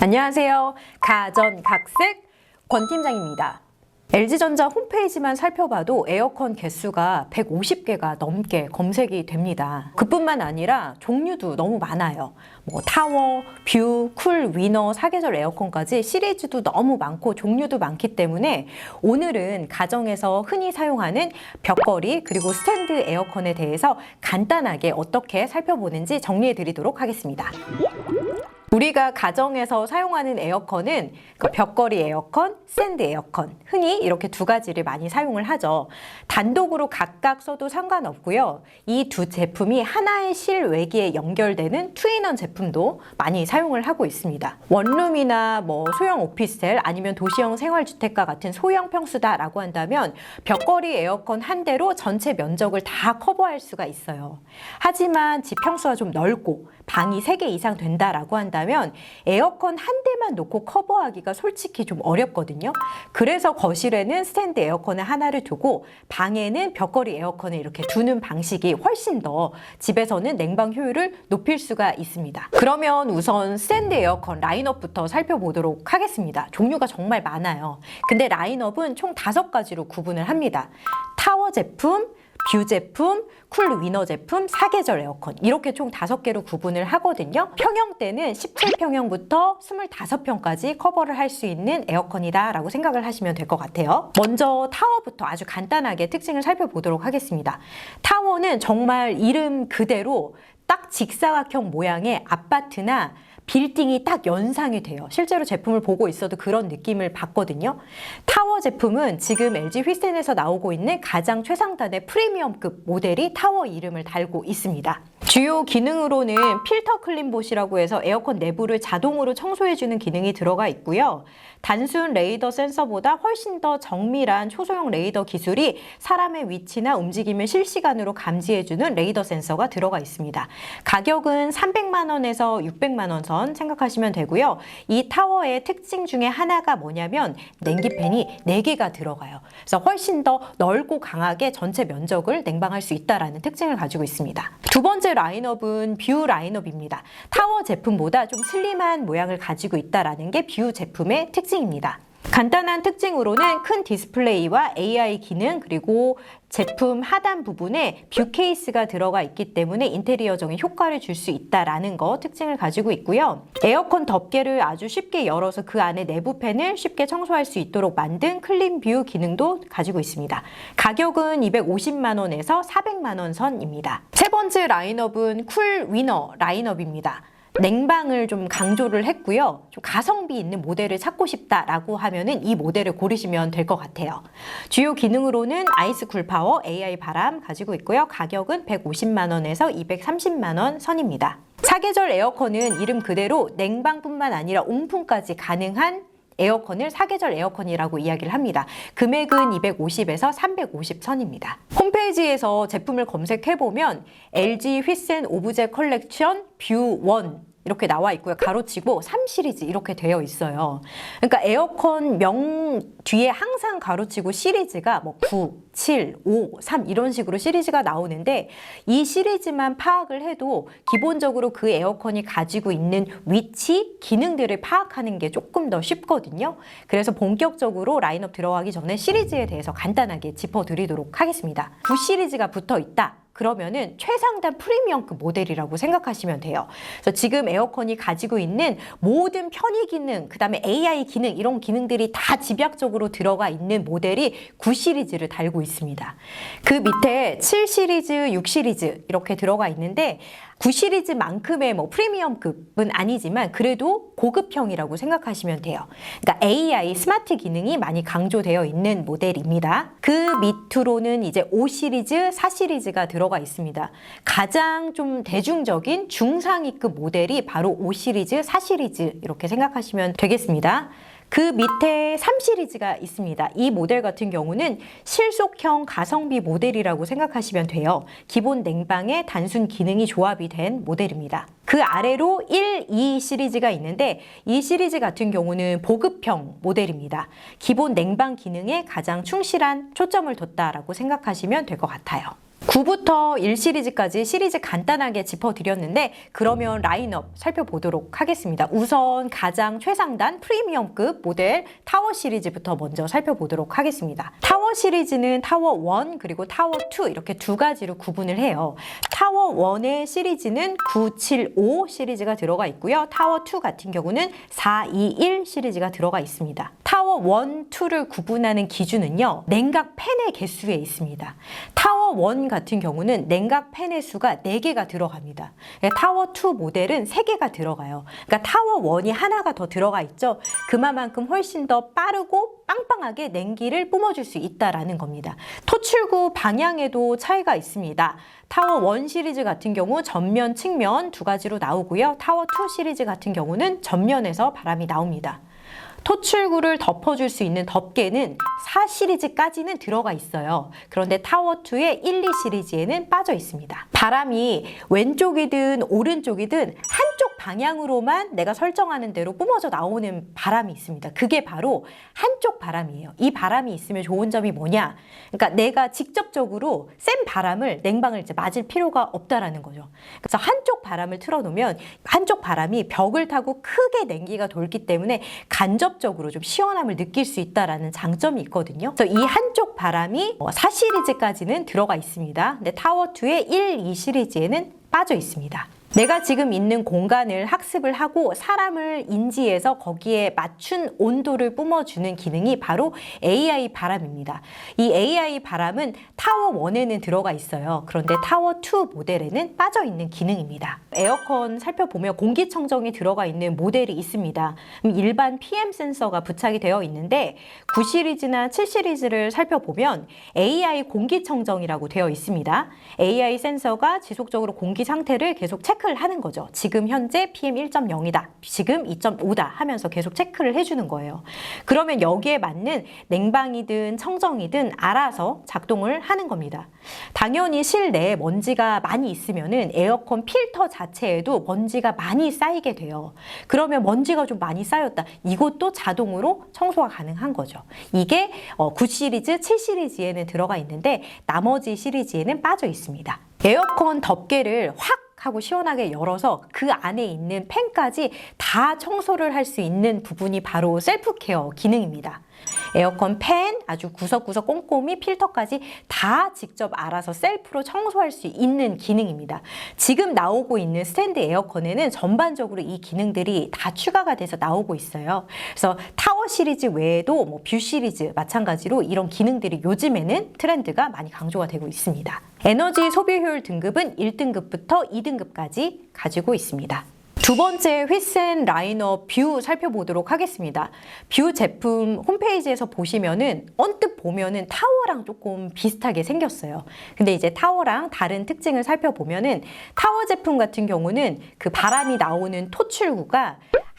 안녕하세요. 가전각색 권 팀장입니다. LG전자 홈페이지만 살펴봐도 에어컨 개수가 150개가 넘게 검색이 됩니다. 그뿐만 아니라 종류도 너무 많아요. 뭐 타워, 뷰, 쿨, 위너, 사계절 에어컨까지 시리즈도 너무 많고 종류도 많기 때문에 오늘은 가정에서 흔히 사용하는 벽걸이 그리고 스탠드 에어컨에 대해서 간단하게 어떻게 살펴보는지 정리해 드리도록 하겠습니다. 우리가 가정에서 사용하는 에어컨은 그 벽걸이 에어컨, 샌드 에어컨 흔히 이렇게 두 가지를 많이 사용을 하죠. 단독으로 각각 써도 상관없고요. 이 두 제품이 하나의 실외기에 연결되는 투인원 제품도 많이 사용을 하고 있습니다. 원룸이나 뭐 소형 오피스텔 아니면 도시형 생활주택과 같은 소형 평수다라고 한다면 벽걸이 에어컨 한 대로 전체 면적을 다 커버할 수가 있어요. 하지만 집 평수가 좀 넓고 방이 3개 이상 된다라고 한다면 에어컨 한 대만 놓고 커버하기가 솔직히 좀 어렵거든요. 그래서 거실에는 스탠드 에어컨을 하나를 두고 방에는 벽걸이 에어컨을 이렇게 두는 방식이 훨씬 더 집에서는 냉방 효율을 높일 수가 있습니다. 그러면 우선 스탠드 에어컨 라인업부터 살펴보도록 하겠습니다. 종류가 정말 많아요. 근데 라인업은 총 다섯 가지로 구분을 합니다. 타워 제품, 뷰 제품, 쿨 위너 제품, 사계절 에어컨 이렇게 총 다섯 개로 구분을 하거든요. 평형대는 17평형부터 25평까지 커버를 할 수 있는 에어컨이다 라고 생각을 하시면 될 것 같아요. 먼저 타워부터 아주 간단하게 특징을 살펴보도록 하겠습니다. 타워는 정말 이름 그대로 딱 직사각형 모양의 아파트나 빌딩이 딱 연상이 돼요. 실제로 제품을 보고 있어도 그런 느낌을 받거든요. 타워 제품은 지금 LG 휘센에서 나오고 있는 가장 최상단의 프리미엄급 모델이 타워 이름을 달고 있습니다. 주요 기능으로는 필터 클린봇이라고 해서 에어컨 내부를 자동으로 청소해주는 기능이 들어가 있고요. 단순 레이더 센서보다 훨씬 더 정밀한 초소형 레이더 기술이 사람의 위치나 움직임을 실시간으로 감지해주는 레이더 센서가 들어가 있습니다. 가격은 300만 원에서 600만 원 선 생각하시면 되고요. 이 타워의 특징 중에 하나가 뭐냐면 냉기팬이 4개가 들어가요. 그래서 훨씬 더 넓고 강하게 전체 면적을 냉방할 수 있다라는 특징을 가지고 있습니다. 두 번째 라인업은 뷰 라인업입니다. 타워 제품보다 좀 슬림한 모양을 가지고 있다라는 게 뷰 제품의 특징 입니다. 간단한 특징으로는 큰 디스플레이와 AI 기능 그리고 제품 하단 부분에 뷰 케이스가 들어가 있기 때문에 인테리어적인 효과를 줄 수 있다라는 거 특징을 가지고 있고요. 에어컨 덮개를 아주 쉽게 열어서 그 안에 내부 팬을 쉽게 청소할 수 있도록 만든 클린 뷰 기능도 가지고 있습니다. 가격은 250만 원에서 400만 원 선입니다. 세 번째 라인업은 쿨 위너 라인업입니다. 냉방을 좀 강조를 했고요. 좀 가성비 있는 모델을 찾고 싶다라고 하면은 이 모델을 고르시면 될 것 같아요. 주요 기능으로는 아이스 쿨 파워, AI 바람 가지고 있고요. 가격은 150만 원에서 230만 원 선입니다. 사계절 에어컨은 이름 그대로 냉방뿐만 아니라 온풍까지 가능한 에어컨을 사계절 에어컨이라고 이야기를 합니다. 금액은 250에서 350 선입니다. 홈페이지에서 제품을 검색해보면 LG 휘센 오브제 컬렉션 뷰 1 이렇게 나와 있고요. 가로치고 3 시리즈 이렇게 되어 있어요. 그러니까 에어컨 명 뒤에 항상 가로치고 시리즈가 뭐 9, 7, 5, 3 이런 식으로 시리즈가 나오는데 이 시리즈만 파악을 해도 기본적으로 그 에어컨이 가지고 있는 위치, 기능들을 파악하는 게 조금 더 쉽거든요. 그래서 본격적으로 라인업 들어가기 전에 시리즈에 대해서 간단하게 짚어드리도록 하겠습니다. 9 시리즈가 붙어 있다. 그러면은 최상단 프리미엄급 모델이라고 생각하시면 돼요. 그래서 지금 에어컨이 가지고 있는 모든 편의 기능, 그 다음에 AI 기능, 이런 기능들이 다 집약적으로 들어가 있는 모델이 9 시리즈를 달고 있습니다. 그 밑에 7 시리즈, 6 시리즈 이렇게 들어가 있는데 9 시리즈만큼의 뭐 프리미엄급은 아니지만 그래도 고급형이라고 생각하시면 돼요. 그러니까 AI 스마트 기능이 많이 강조되어 있는 모델입니다. 그 밑으로는 이제 5 시리즈, 4 시리즈가 들어가 있습니다. 가장 좀 대중적인 중상위급 모델이 바로 5 시리즈, 4 시리즈 이렇게 생각하시면 되겠습니다. 그 밑에 3 시리즈가 있습니다. 이 모델 같은 경우는 실속형 가성비 모델이라고 생각하시면 돼요. 기본 냉방에 단순 기능이 조합이 된 모델입니다. 그 아래로 1, 2 시리즈가 있는데 이 시리즈 같은 경우는 보급형 모델입니다. 기본 냉방 기능에 가장 충실한 초점을 뒀다라고 생각하시면 될 것 같아요. 9부터 1 시리즈까지 시리즈 간단하게 짚어드렸는데 그러면 라인업 살펴보도록 하겠습니다. 우선 가장 최상단 프리미엄급 모델 타워 시리즈부터 먼저 살펴보도록 하겠습니다. 타워 시리즈는 타워 1 그리고 타워 2 이렇게 두 가지로 구분을 해요. 타워 1의 시리즈는 975 시리즈가 들어가 있고요. 타워 2 같은 경우는 421 시리즈가 들어가 있습니다. 타워 1, 2를 구분하는 기준은요. 냉각 팬의 개수에 있습니다. 타워 1 같은 경우는 냉각 팬의 수가 4개가 들어갑니다. 네, 타워 2 모델은 3개가 들어가요. 그러니까 타워 1이 하나가 더 들어가 있죠. 그만큼 훨씬 더 빠르고 빵빵하게 냉기를 뿜어줄 수 있다라는 겁니다. 토출구 방향에도 차이가 있습니다. 타워 1 시리즈 같은 경우 전면, 측면 두 가지로 나오고요. 타워 2 시리즈 같은 경우는 전면에서 바람이 나옵니다. 토출구를 덮어줄 수 있는 덮개는 4 시리즈까지는 들어가 있어요. 그런데 타워2의 1, 2 시리즈에는 빠져 있습니다. 바람이 왼쪽이든 오른쪽이든 한쪽 방향으로만 내가 설정하는 대로 뿜어져 나오는 바람이 있습니다. 그게 바로 한쪽 바람이에요. 이 바람이 있으면 좋은 점이 뭐냐? 그러니까 내가 직접적으로 센 바람을 냉방을 이제 맞을 필요가 없다라는 거죠. 그래서 한쪽 바람을 틀어놓으면 한쪽 바람이 벽을 타고 크게 냉기가 돌기 때문에 간접 적으로 좀 시원함을 느낄 수 있다라는 장점이 있거든요. 그래서 이 한쪽 바람이 4 시리즈까지는 들어가 있습니다. 근데 타워 2의 1, 2 시리즈에는 빠져 있습니다. 내가 지금 있는 공간을 학습을 하고 사람을 인지해서 거기에 맞춘 온도를 뿜어주는 기능이 바로 AI 바람입니다. 이 AI 바람은 타워 1에는 들어가 있어요. 그런데 타워 2 모델에는 빠져 있는 기능입니다. 에어컨 살펴보면 공기청정이 들어가 있는 모델이 있습니다. 음, 일반 PM 센서가 부착이 되어 있는데 9 시리즈나 7 시리즈를 살펴보면 AI 공기청정이라고 되어 있습니다. AI 센서가 지속적으로 공기 상태를 계속 체크 를 하는 거죠. 지금 현재 PM 1.0이다. 지금 2.5다 하면서 계속 체크를 해주는 거예요. 그러면 여기에 맞는 냉방이든 청정이든 알아서 작동을 하는 겁니다. 당연히 실내에 먼지가 많이 있으면은 에어컨 필터 자체에도 먼지가 많이 쌓이게 돼요. 그러면 먼지가 좀 많이 쌓였다. 이것도 자동으로 청소가 가능한 거죠. 이게 9 시리즈, 7 시리즈에는 들어가 있는데 나머지 시리즈에는 빠져 있습니다. 에어컨 덮개를 확 하고 시원하게 열어서 그 안에 있는 팬까지 다 청소를 할 수 있는 부분이 바로 셀프 케어 기능입니다. 에어컨 팬 아주 구석구석 꼼꼼히 필터까지 다 직접 알아서 셀프로 청소할 수 있는 기능입니다. 지금 나오고 있는 스탠드 에어컨에는 전반적으로 이 기능들이 다 추가가 돼서 나오고 있어요. 그래서 타워 시리즈 외에도 뭐 뷰 시리즈 마찬가지로 이런 기능들이 요즘에는 트렌드가 많이 강조가 되고 있습니다. 에너지 소비 효율 등급은 1등급부터 2등급까지 가지고 있습니다. 두 번째 휘센 라이너 뷰 살펴보도록 하겠습니다. 뷰 제품 홈페이지에서 보시면은 언뜻 보면은 타워랑 조금 비슷하게 생겼어요. 근데 이제 타워랑 다른 특징을 살펴보면은 타워 제품 같은 경우는 그 바람이 나오는 토출구가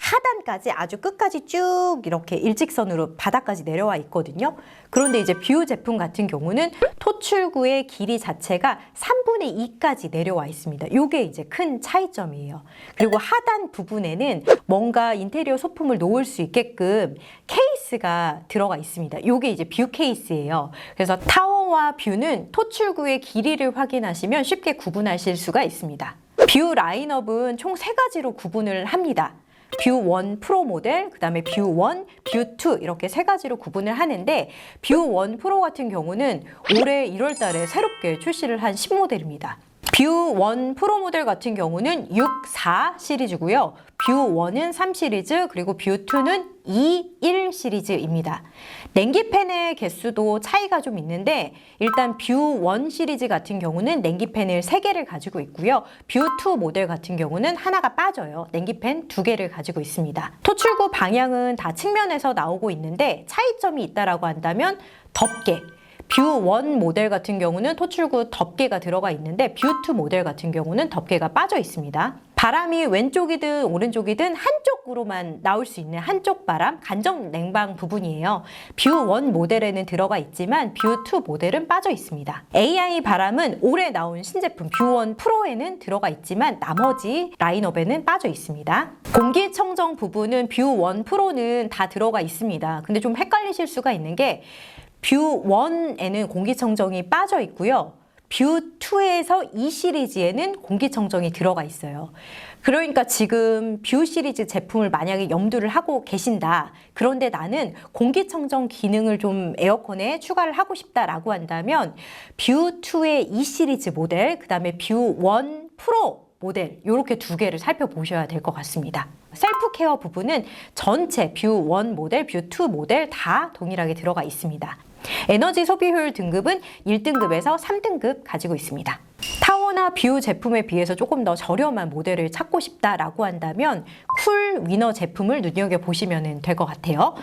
하단까지 아주 끝까지 쭉 이렇게 일직선으로 바닥까지 내려와 있거든요. 그런데 이제 뷰 제품 같은 경우는 토출구의 길이 자체가 3분의 2까지 내려와 있습니다. 이게 이제 큰 차이점이에요. 그리고 하단 부분에는 뭔가 인테리어 소품을 놓을 수 있게끔 케이스가 들어가 있습니다. 이게 이제 뷰 케이스예요. 그래서 타워와 뷰는 토출구의 길이를 확인하시면 쉽게 구분하실 수가 있습니다. 뷰 라인업은 총 세 가지로 구분을 합니다. 뷰1 프로 모델, 그 다음에 뷰 1, 뷰2 이렇게 세 가지로 구분을 하는데 뷰1 프로 같은 경우는 올해 1월 달에 새롭게 출시를 한 신모델입니다. 뷰1 프로 모델 같은 경우는 6, 4 시리즈고요. 뷰 1은 3 시리즈, 그리고 뷰 2는 2, 1 시리즈입니다. 냉기팬의 개수도 차이가 좀 있는데 일단 뷰 1 시리즈 같은 경우는 냉기팬을 3개를 가지고 있고요. 뷰 2 모델 같은 경우는 하나가 빠져요. 냉기팬 2개를 가지고 있습니다. 토출구 방향은 다 측면에서 나오고 있는데 차이점이 있다라고 한다면 덮개, 뷰 1 모델 같은 경우는 토출구 덮개가 들어가 있는데 뷰 2 모델 같은 경우는 덮개가 빠져 있습니다. 바람이 왼쪽이든 오른쪽이든 한쪽으로만 나올 수 있는 한쪽 바람 간접 냉방 부분이에요. 뷰 1 모델에는 들어가 있지만 뷰 2 모델은 빠져 있습니다. AI 바람은 올해 나온 신제품 뷰 1 프로에는 들어가 있지만 나머지 라인업에는 빠져 있습니다. 공기청정 부분은 뷰 1 프로는 다 들어가 있습니다. 근데 좀 헷갈리실 수가 있는 게 뷰 1에는 공기청정이 빠져 있고요. 뷰 2에서 E 시리즈에는 공기청정이 들어가 있어요. 그러니까 지금 뷰 시리즈 제품을 만약에 염두를 하고 계신다. 그런데 나는 공기청정 기능을 좀 에어컨에 추가를 하고 싶다라고 한다면 뷰 2의 E 시리즈 모델, 그 다음에 뷰 1 프로 모델 이렇게 두 개를 살펴보셔야 될 것 같습니다. 셀프 케어 부분은 전체 뷰 1 모델, 뷰 2 모델 다 동일하게 들어가 있습니다. 에너지 소비 효율 등급은 1등급에서 3등급 가지고 있습니다. 타워나 뷰 제품에 비해서 조금 더 저렴한 모델을 찾고 싶다라고 한다면 쿨 위너 제품을 눈여겨보시면 될 것 같아요.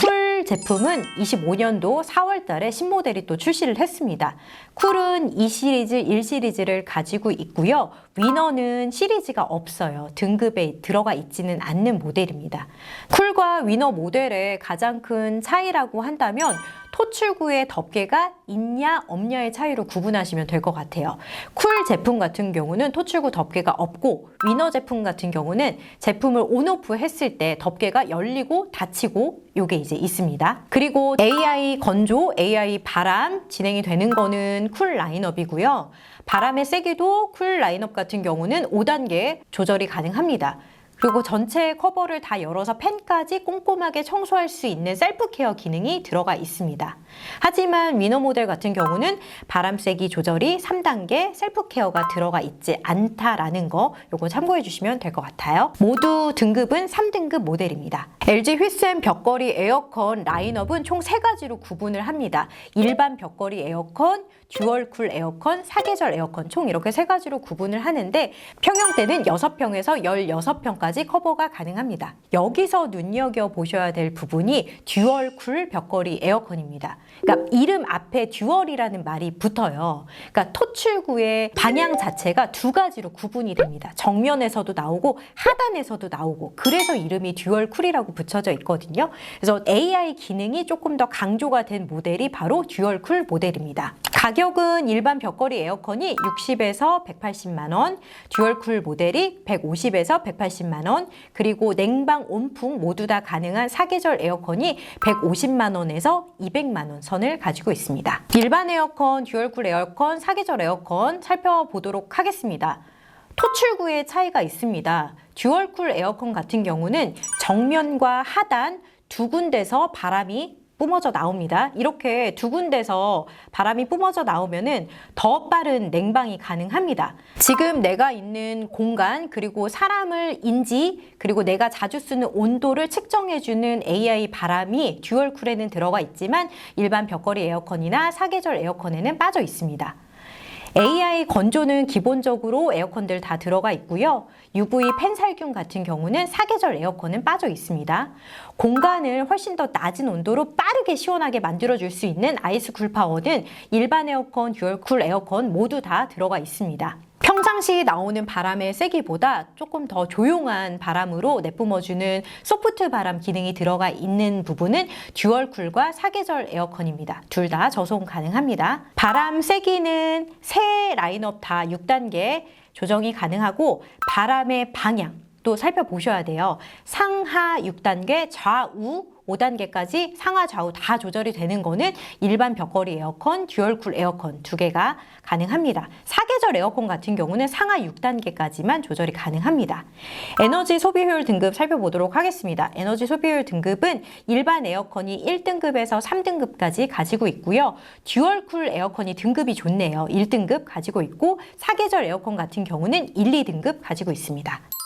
쿨 제품은 25년도 4월 달에 신모델이 또 출시를 했습니다. 쿨은 2 시리즈, 1 시리즈를 가지고 있고요. 위너는 시리즈가 없어요. 등급에 들어가 있지는 않는 모델입니다. 쿨과 위너 모델의 가장 큰 차이라고 한다면 토출구의 덮개가 있냐 없냐의 차이로 구분하시면 될 것 같아요. 쿨 제품 같은 경우는 토출구 덮개가 없고 위너 제품 같은 경우는 제품을 온오프 했을 때 덮개가 열리고 닫히고 요게 이제 있습니다. 그리고 AI 건조, AI 바람 진행이 되는 거는 쿨 라인업이고요. 바람의 세기도 쿨 라인업 같은 경우는 5단계 조절이 가능합니다. 그리고 전체 커버를 다 열어서 팬까지 꼼꼼하게 청소할 수 있는 셀프 케어 기능이 들어가 있습니다. 하지만 위너 모델 같은 경우는 바람 세기 조절이 3단계 셀프 케어가 들어가 있지 않다라는 거 요거 참고해 주시면 될 것 같아요. 모두 등급은 3등급 모델입니다. LG 휘센 벽걸이 에어컨 라인업은 총 3가지로 구분을 합니다. 일반 벽걸이 에어컨, 듀얼 쿨 에어컨, 사계절 에어컨 총 이렇게 세 가지로 구분을 하는데 평형대는 6평에서 16평까지 커버가 가능합니다. 여기서 눈여겨 보셔야 될 부분이 듀얼 쿨 벽걸이 에어컨입니다. 그러니까 이름 앞에 듀얼이라는 말이 붙어요. 그러니까 토출구의 방향 자체가 두 가지로 구분이 됩니다. 정면에서도 나오고 하단에서도 나오고 그래서 이름이 듀얼 쿨이라고 붙여져 있거든요. 그래서 AI 기능이 조금 더 강조가 된 모델이 바로 듀얼 쿨 모델입니다. 가격은 일반 벽걸이 에어컨이 60에서 180만 원, 듀얼 쿨 모델이 150에서 180만 원, 그리고 냉방 온풍 모두 다 가능한 사계절 에어컨이 150만 원에서 200만 원 선을 가지고 있습니다. 일반 에어컨, 듀얼 쿨 에어컨, 사계절 에어컨 살펴보도록 하겠습니다. 토출구의 차이가 있습니다. 듀얼쿨 에어컨 같은 경우는 정면과 하단 두 군데서 바람이 뿜어져 나옵니다. 이렇게 두 군데서 바람이 뿜어져 나오면은 더 빠른 냉방이 가능합니다. 지금 내가 있는 공간 그리고 사람을 인지 그리고 내가 자주 쓰는 온도를 측정해주는 AI 바람이 듀얼 쿨에는 들어가 있지만 일반 벽걸이 에어컨이나 사계절 에어컨에는 빠져 있습니다. AI 건조는 기본적으로 에어컨들 다 들어가 있고요. UV 팬살균 같은 경우는 사계절 에어컨은 빠져 있습니다. 공간을 훨씬 더 낮은 온도로 빠르게 시원하게 만들어줄 수 있는 아이스 쿨 파워는 일반 에어컨, 듀얼 쿨 에어컨 모두 다 들어가 있습니다. 평상시 나오는 바람의 세기보다 조금 더 조용한 바람으로 내뿜어주는 소프트 바람 기능이 들어가 있는 부분은 듀얼 쿨과 사계절 에어컨입니다. 둘 다 저속 가능합니다. 바람 세기는 세 라인업 다 6단계 조정이 가능하고 바람의 방향 또 살펴보셔야 돼요. 상하 6단계, 좌우 5단계까지 상하 좌우 다 조절이 되는 거는 일반 벽걸이 에어컨, 듀얼쿨 에어컨 두 개가 가능합니다. 사계절 에어컨 같은 경우는 상하 6단계까지만 조절이 가능합니다. 에너지 소비 효율 등급 살펴보도록 하겠습니다. 에너지 소비 효율 등급은 일반 에어컨이 1등급에서 3등급까지 가지고 있고요. 듀얼쿨 에어컨이 등급이 좋네요. 1등급 가지고 있고 사계절 에어컨 같은 경우는 1, 2등급 가지고 있습니다.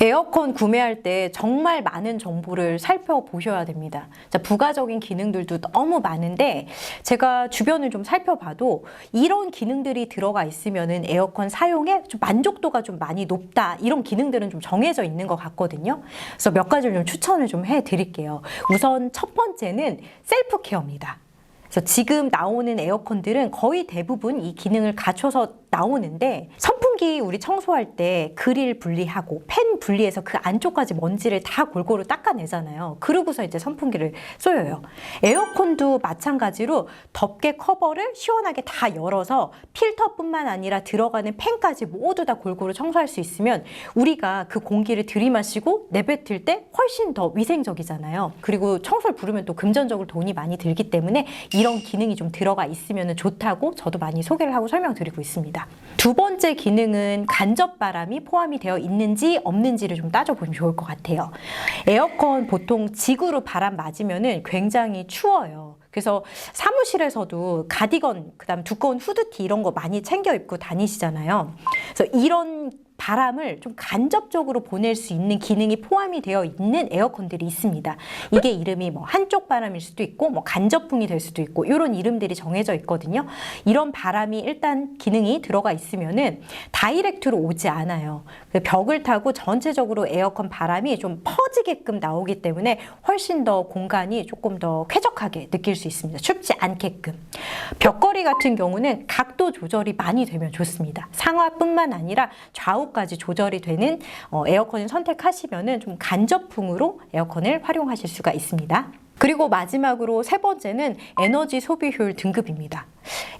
에어컨 구매할 때 정말 많은 정보를 살펴보셔야 됩니다. 자, 부가적인 기능들도 너무 많은데 제가 주변을 좀 살펴봐도 이런 기능들이 들어가 있으면은 에어컨 사용에 좀 만족도가 좀 많이 높다. 이런 기능들은 좀 정해져 있는 것 같거든요. 그래서 몇 가지를 좀 추천을 좀 해드릴게요. 우선 첫 번째는 셀프 케어입니다. 그래서 지금 나오는 에어컨들은 거의 대부분 이 기능을 갖춰서 나오는데 선풍기 우리 청소할 때 그릴 분리하고 팬 분리해서 그 안쪽까지 먼지를 다 골고루 닦아내잖아요. 그러고서 이제 선풍기를 쏘여요. 에어컨도 마찬가지로 덮개 커버를 시원하게 다 열어서 필터뿐만 아니라 들어가는 팬까지 모두 다 골고루 청소할 수 있으면 우리가 그 공기를 들이마시고 내뱉을 때 훨씬 더 위생적이잖아요. 그리고 청소를 부르면 또 금전적으로 돈이 많이 들기 때문에 이런 기능이 좀 들어가 있으면 좋다고 저도 많이 소개를 하고 설명드리고 있습니다. 두 번째 기능은 간접 바람이 포함이 되어 있는지 없는지를 좀 따져보면 좋을 것 같아요. 에어컨 보통 지구로 바람 맞으면은 굉장히 추워요. 그래서 사무실에서도 가디건, 그다음 두꺼운 후드티 이런 거 많이 챙겨 입고 다니시잖아요. 그래서 이런 바람을 좀 간접적으로 보낼 수 있는 기능이 포함이 되어 있는 에어컨들이 있습니다. 이게 이름이 뭐 한쪽 바람일 수도 있고 뭐 간접풍이 될 수도 있고 이런 이름들이 정해져 있거든요. 이런 바람이 일단 기능이 들어가 있으면은 다이렉트로 오지 않아요. 그 벽을 타고 전체적으로 에어컨 바람이 좀 퍼지게끔 나오기 때문에 훨씬 더 공간이 조금 더 쾌적하게 느낄 수 있습니다. 춥지 않게끔. 벽걸이 같은 경우는 각도 조절이 많이 되면 좋습니다. 상하뿐만 아니라 좌우 까지 조절이 되는 어, 에어컨을 선택하시면은 좀 간접풍으로 에어컨을 활용하실 수가 있습니다. 그리고 마지막으로 세 번째는 에너지 소비 효율 등급입니다.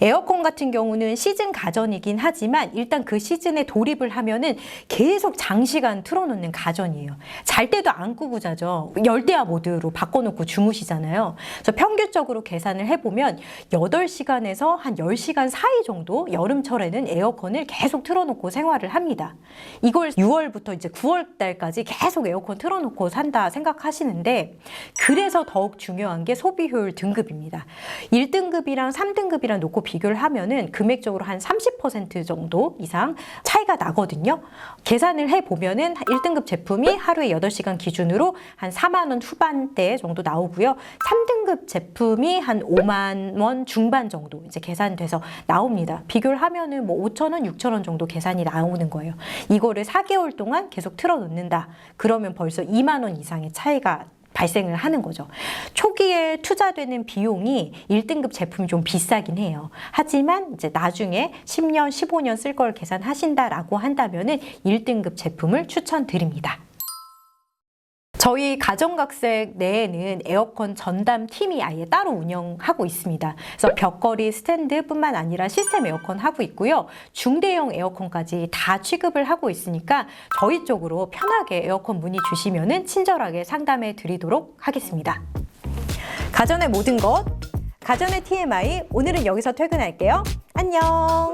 에어컨 같은 경우는 시즌 가전이긴 하지만 일단 그 시즌에 돌입을 하면은 계속 장시간 틀어놓는 가전이에요. 잘 때도 안 끄고 자죠. 열대야 모드로 바꿔놓고 주무시잖아요. 그래서 평균적으로 계산을 해보면 8시간에서 한 10시간 사이 정도 여름철에는 에어컨을 계속 틀어놓고 생활을 합니다. 이걸 6월부터 이제 9월 달까지 계속 에어컨 틀어놓고 산다 생각하시는데 그래서 더욱 중요한 게 소비 효율 등급입니다. 1등급이랑 3등급이랑 놓고 비교를 하면은 금액적으로 한 30% 정도 이상 차이가 나거든요. 계산을 해 보면은 1등급 제품이 하루에 8시간 기준으로 한 4만 원 후반대 정도 나오고요. 3등급 제품이 한 5만 원 중반 정도 이제 계산돼서 나옵니다. 비교를 하면은 뭐 5천 원, 6천 원 정도 계산이 나오는 거예요. 이거를 4개월 동안 계속 틀어 놓는다. 그러면 벌써 2만 원 이상의 차이가 발생을 하는 거죠. 초기에 투자되는 비용이 1등급 제품이 좀 비싸긴 해요. 하지만 이제 나중에 10년, 15년 쓸 걸 계산하신다라고 한다면은 1등급 제품을 추천드립니다. 저희 가정각색 내에는 에어컨 전담 팀이 아예 따로 운영하고 있습니다. 그래서 벽걸이 스탠드뿐만 아니라 시스템 에어컨 하고 있고요. 중대형 에어컨까지 다 취급을 하고 있으니까 저희 쪽으로 편하게 에어컨 문의 주시면은 친절하게 상담해 드리도록 하겠습니다. 가전의 모든 것, 가전의 TMI 오늘은 여기서 퇴근할게요. 안녕.